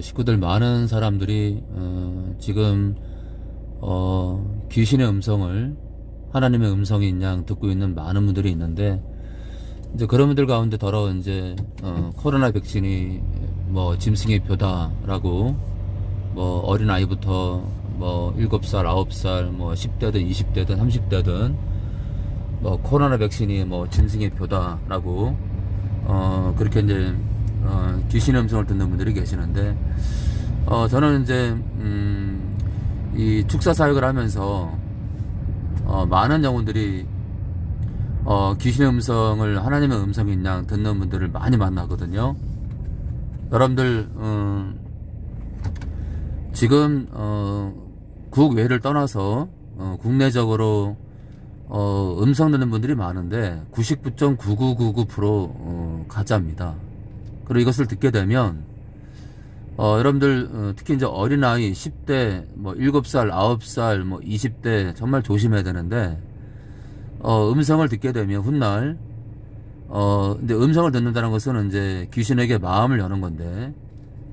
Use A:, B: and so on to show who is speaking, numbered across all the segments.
A: 식구들 많은 사람들이 어, 지금 어, 귀신의 음성을 하나님의 음성인 양 듣고 있는 많은 분들이 있는데 이제 그런 분들 가운데 더러 이제 어, 코로나 백신이 뭐 짐승의 표다라고 뭐 어린 아이부터 뭐 7살, 9살, 뭐 10대든 20대든 30대든 뭐 코로나 백신이 뭐 짐승의 표다라고 어 그렇게 이제 어 귀신의 음성을 듣는 분들이 계시는데 어 저는 이제 음 이 축사 사역을 하면서 어 많은 영혼들이 어 귀신의 음성을 하나님의 음성인 양 듣는 분들을 많이 만나거든요. 여러분들 음 지금 어 국외를 떠나서 어 국내적으로 어, 음성 듣는 분들이 많은데 99.9999% 어, 가짜입니다. 그리고 이것을 듣게 되면 어, 여러분들 어, 특히 이제 어린 아이 10대 뭐 7살, 9살, 뭐 20대 정말 조심해야 되는데 어, 음성을 듣게 되면 훗날 어, 근데 음성을 듣는다는 것은 이제 귀신에게 마음을 여는 건데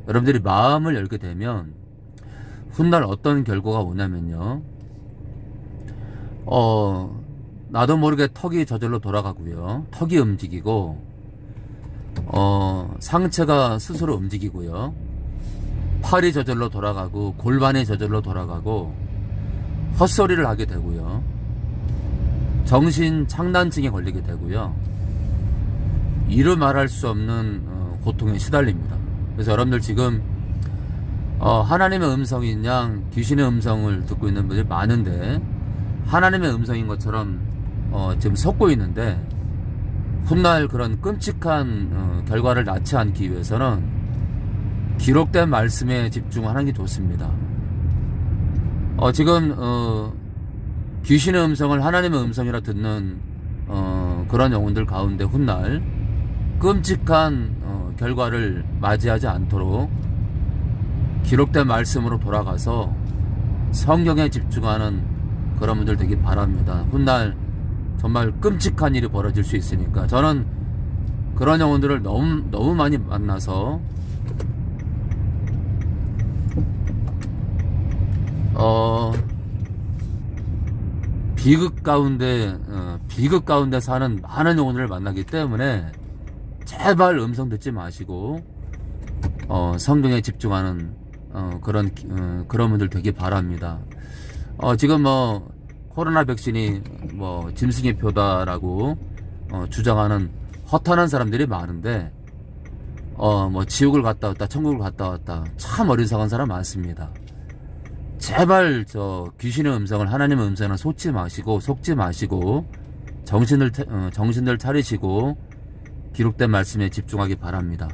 A: 여러분들이 마음을 열게 되면 훗날 어떤 결과가 오냐면요. 어, 나도 모르게 턱이 저절로 돌아가고요. 턱이 움직이고, 어, 상체가 스스로 움직이고요. 팔이 저절로 돌아가고, 골반이 저절로 돌아가고, 헛소리를 하게 되고요. 정신 창난증에 걸리게 되고요. 이루 말할 수 없는 어, 고통에 시달립니다. 그래서 여러분들 지금 어, 하나님의 음성인 양 귀신의 음성을 듣고 있는 분들이 많은데 하나님의 음성인 것처럼 어, 지금 섞고 있는데 훗날 그런 끔찍한 어, 결과를 낳지 않기 위해서는 기록된 말씀에 집중하는 게 좋습니다. 어, 지금 어, 귀신의 음성을 하나님의 음성이라 듣는 어, 그런 영혼들 가운데 훗날 끔찍한 어, 결과를 맞이하지 않도록 기록된 말씀으로 돌아가서 성경에 집중하는 그런 분들 되기 바랍니다. 훗날 정말 끔찍한 일이 벌어질 수 있으니까 저는 그런 영혼들을 너무 너무 많이 만나서 어 비극 가운데 어, 비극 가운데 사는 많은 영혼들을 만나기 때문에 제발 음성 듣지 마시고 어, 성경에 집중하는 어, 그런 어, 그런 분들 되기 바랍니다. 어, 지금 뭐 코로나 백신이 뭐 짐승의 표다라고 어, 주장하는 허탄한 사람들이 많은데 어, 뭐 지옥을 갔다 왔다 천국을 갔다 왔다 참 어리석은 사람 많습니다. 제발 저 귀신의 음성을 하나님의 음성을 쏟지 마시고 속지 마시고 정신을 차- 어, 정신을 차리시고 기록된 말씀에 집중하기 바랍니다.